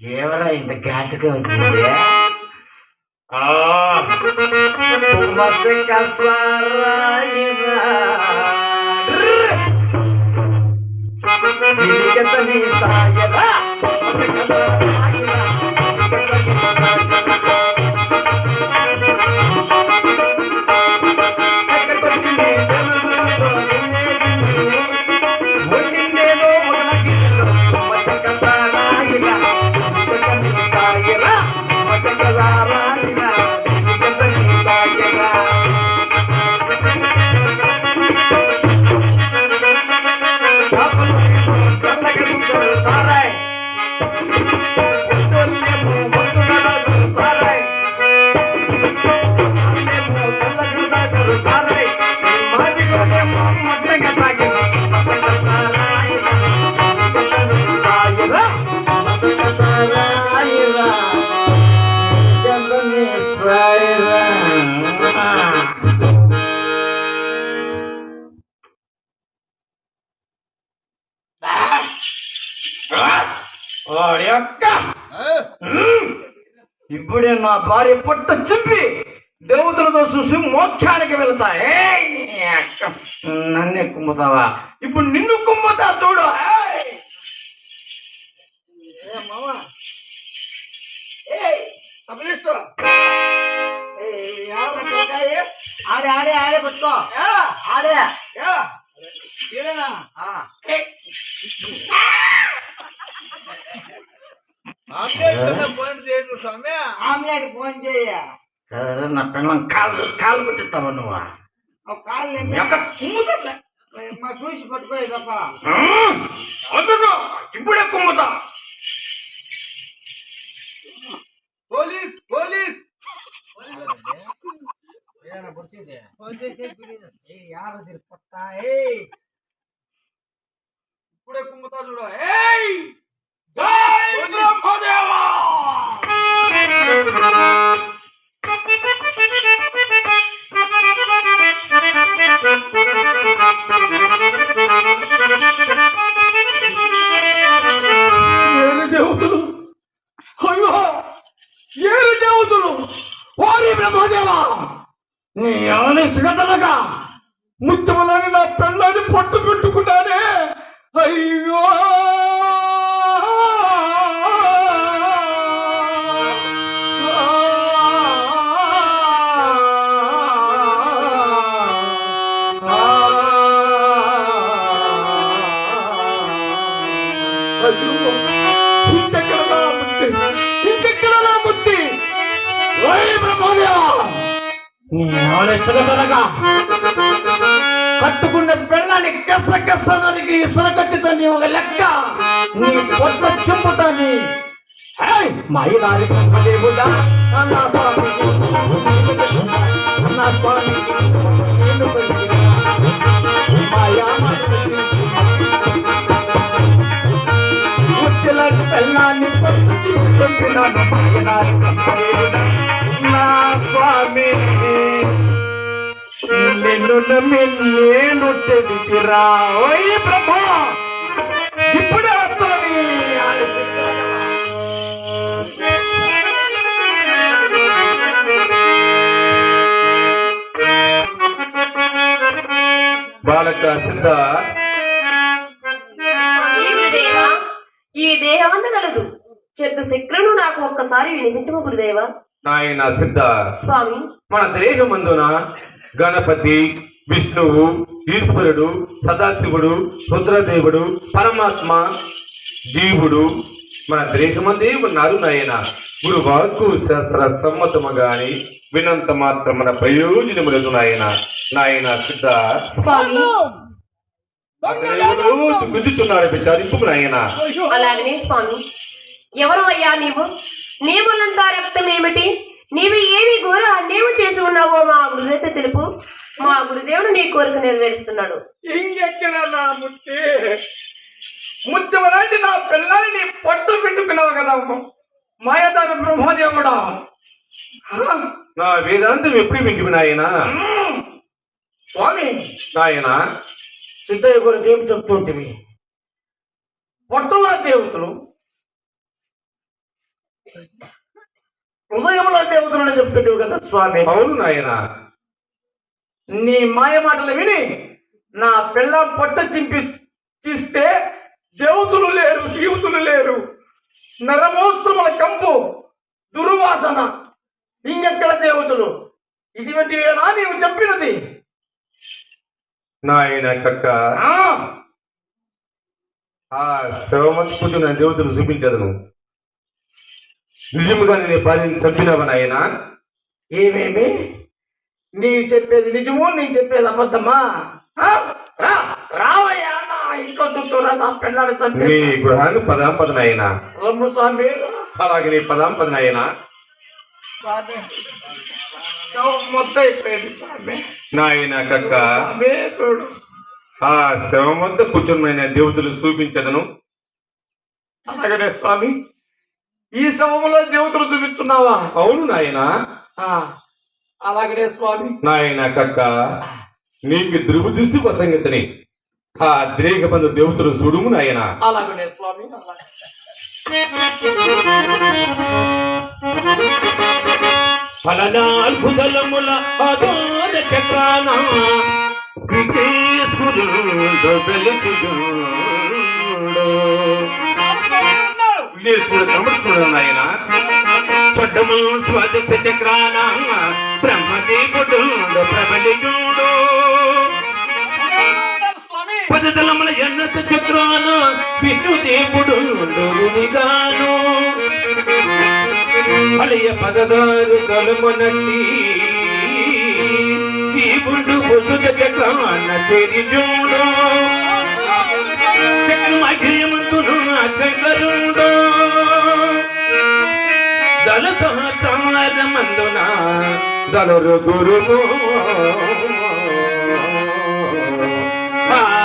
ஏவரா இந்த கேட்டுக்கு வந்தீங்க உமசு கசராயிரா. ఇప్పుడే నా భార్య పొట్ట చెప్పి దేవతలతో చూసి మోక్షానికి వెళ్తా ఏయ్, నీ అక్క. నన్నే కుమ్ముతావా? ఇప్పుడు నిన్ను కుమ్ముతా చూడు? ఆడే ఆడే ఆడే పట్టుకో ఈడేనా? ఆ. ఏయ్. ఆమెకి ఫోన్ చేయ సరే, నా పిల్లం కాలు కాలు పెట్టిస్తావా నువ్వు? కాళ్ళు కుమ్ముతా మా చూసి పట్టుకోయి తప్ప. ఇప్పుడే కుమ్ముతా. Police police. ఏ యారు తిరుపత్తా ఏ ఇప్పుడే కుమ్ముతా చూడ అయ్యో అయ్యో ఇంకెక్కడ నా ముత్తి ఇంకెక్కడ ఓయ్ బ్రహ్మదేవా నీ ఆలోచనగా కట్టుకున్న పెళ్ళాన్ని కస కస నరికి ఇసరకత్తితో నీ ఒక లెక్క నీ పొట్ట చెంపుతాని మాయదారి బ్రహ్మదేవుడా నా స్వామి నా స్వామి నేను పలికిన మాయా ముత్తులాంటి పెళ్ళాన్ని పొట్టు తీసుకుంటున్నాను నిన్ను నమ్మి నేను తెలిపిరా ఓయ్ బ్రహ్మ ఇప్పుడే బాలక సిద్ధ ఈ దేహమందు గలదు చెట్టు శక్రులు నాకు ఒక్కసారి వినిపించము గురుదేవా. నాయన సిద్ధ. స్వామి. మన దేహమందున గణపతి విష్ణువు ఈశ్వరుడు సదాశివుడు రుద్రదేవుడు పరమాత్మ జీవుడు మన దేశమందే ఉన్నారు నాయన. గురు వాక్కు శాస్త్ర సమ్మతము గాని వినంత మాత్రమున ప్రయోజనములేదు నాయన. నాయన సిద్ధ. స్వామి. గుద్దుతున్నారు విచారింపు నాయన. అలాగనే స్వామి. ఎవరు అయ్యా నీవు నీవులంతా రక్తం ఏమిటి? నీవు ఏమి ఘోర అన్నేము చేసి ఉన్నావో మా గురుదేవ తెలుపు. మా గురుదేవుడు నీ కోరిక నెరవేరుస్తున్నాడు. ఇంకెక్కడ నా ముత్తి? ముత్యమలాంటి నా పిల్లని నీ పొట్టు పెట్టుకున్నావు కదా మాయదారి బ్రహ్మదేవుడా. నా వేదాంతం ఎప్పుడు వింటివి నాయన. స్వామి. నాయన? సిద్ధయ్య గురించి ఏం చెప్తుంటివి? పొట్టలా దేవతలు హృదయంలో దేవతలని చెప్తుండేవు కదా స్వామి. అవును నాయన. నీ మాయ మాటలు విని నా పిల్ల పొట్ట చింపి చిస్తే దేవతలు లేరు జీవతులు లేరు. నరమోత్సముల కంపు దుర్వాసన ఇంకెక్కడ దేవతలు? ఇటువంటి నీవు చెప్పినది? నాయన కక్క. ఆ, ఆ శవమత్పుతున్న దేవతలు చూపించదను నిజముగా నేను భార్యను చంపినావా నాయన ఏమేమి? నీవు చెప్పేది నిజము నేను చెప్పేది అబద్ధమా? రావయ్యా నా ఇంట్లో నా నీ గృహాన్ని నాయన రమ్ము స్వామి. అలాగే నీ నాయన నాయన కక్క. ఆ శవం వద్ద కూర్చున్న దేవతలు చూపించదను. అలాగనే స్వామి. ఈ శవంలో దేవతలు చూపిస్తున్నావా? అవును నాయన. ఆ, అలాగనే స్వామి. నాయన కక్క నీకు దుర్బుద్ధి సంగతిని ఆ ద్రేగ బంధు దేవతలు చూడుము నాయన. అలాగనే స్వామి అలాగే ఫలనాల్భుదలముల అదోర చక్రాన విఘ్నేశ్వరుడు వెలుగుడు. విఘ్నేశ్వరుడు కమర్చుకున్నాడు నాయన. చొడ్డము స్వాదశ చక్రాన బ్రహ్మదేవుడు ప్రబలియుడు. పదతలముల ఎన్నత చక్రాన విష్ణుదేవుడు గాను అలయ పదదారు తలమునట్టి దీపుడు పొద్దుట చక్రాన తెరిజుడు చక్రమగ్రియమంతును చంగరుడు దళ సహస్రమందున దళరు గురుము. ఆ, ఆ,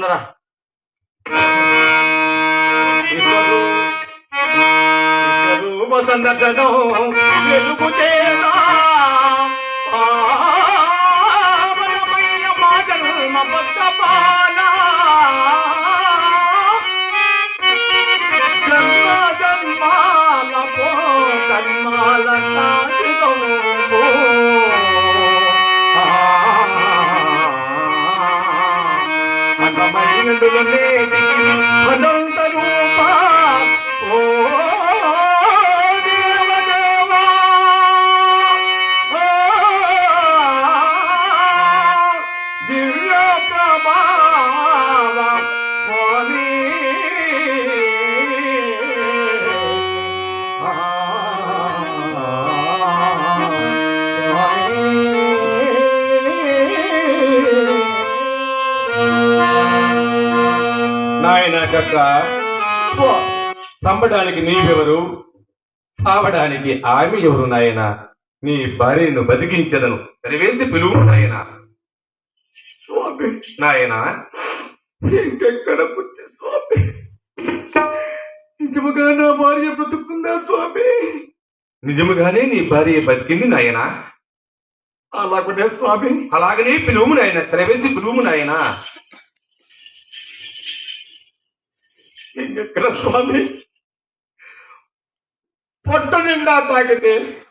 నందరా విశ్వరూప సందర్శనం అన్నమైనడుగనేది అనంత రూపా ఓ నాయన కక్క చంపడానికి నీవెవరు? సావడానికి ఆమె ఎవరు నాయన? నీ భార్యను బతికించదను. సరివేసి పిలువు నాయన. స్వామి నాయన. ఇంకెక్కడ పుట్టి స్వామి నిజముగా నా భార్య బ్రతుకుందా స్వామి నిజముగానే నీ భార్య బతికింది నాయన. అలాగనే స్వామి అలాగనే పిలువు నాయన. తెరవేసి పిలువు నాయనా. ఇంకెక్కడ స్వామి? పొట్ట నిండా తాగితే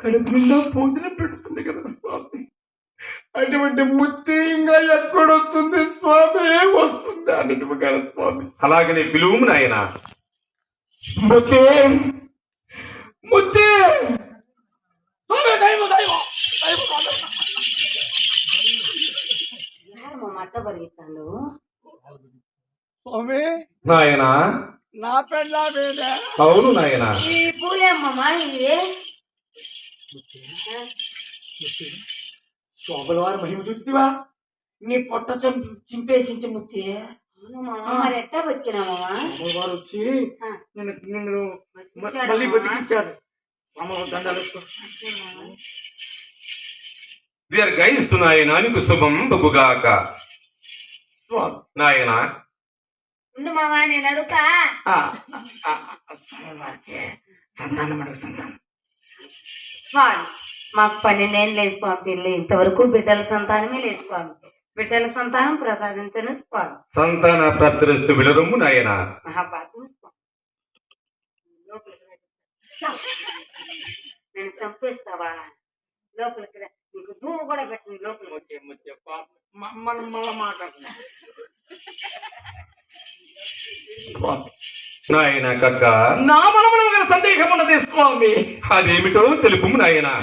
కడుపు నిండా పూజన పెడుతుంది కదా స్వామి. అటువంటి ముత్తి ఇంకా ఎక్కడొస్తుంది స్వామి? వస్తుంది అన్నట్టుగా స్వామి. అలాగనే పిలువు నాయన. ముత్తి! ముత్తి! మట్ట పరిగెత్తాడు? స్వామి. నాయన. నా అవును నాయన. ఈ పూలేమ్మమ్మా ఇవి శోభల వారి మహిమ చూస్తువా నీ పొట్ట చంపి చింపేసించి ముత్తి. అవును మామ మరి ఎట్టా బతికినామమ్మా శోభల వారు వచ్చి ఆ. నిన్ను నిన్ను మ- బతికించాడా మళ్ళీ మామ? బతికించాడు అమ్మకు దండాలు వేసుకో. దీర్ఘాయిస్తు నాయన నీకు శుభం బగుగాక. నాయన మామ నేను అడుగుతా ఆ, ఆ, ఆ, స్వామి వారికి సంతానం అడుగు సంతానం. మాకు పన్నెండేళ్ళు లేదు స్వామి ఇంతవరకు బిడ్డల సంతానమే లేదు స్వామి. బిడ్డల సంతానం ప్రసాదించను స్వామి. సంతాన ప్రాప్తిరస్తు విడరమ్ము నాయన. నన్ను చంపేస్తావా? లోపలికి. నీకు భూమి కూడా పెట్టింది లోపలికి మనం మళ్ళా మాట్లాడుతున్నాం స్వామి. నాయన కక్క. నా మనమున సందేహం ఉన్నది స్వామి. అదేమిటో తెలుపు నాయన.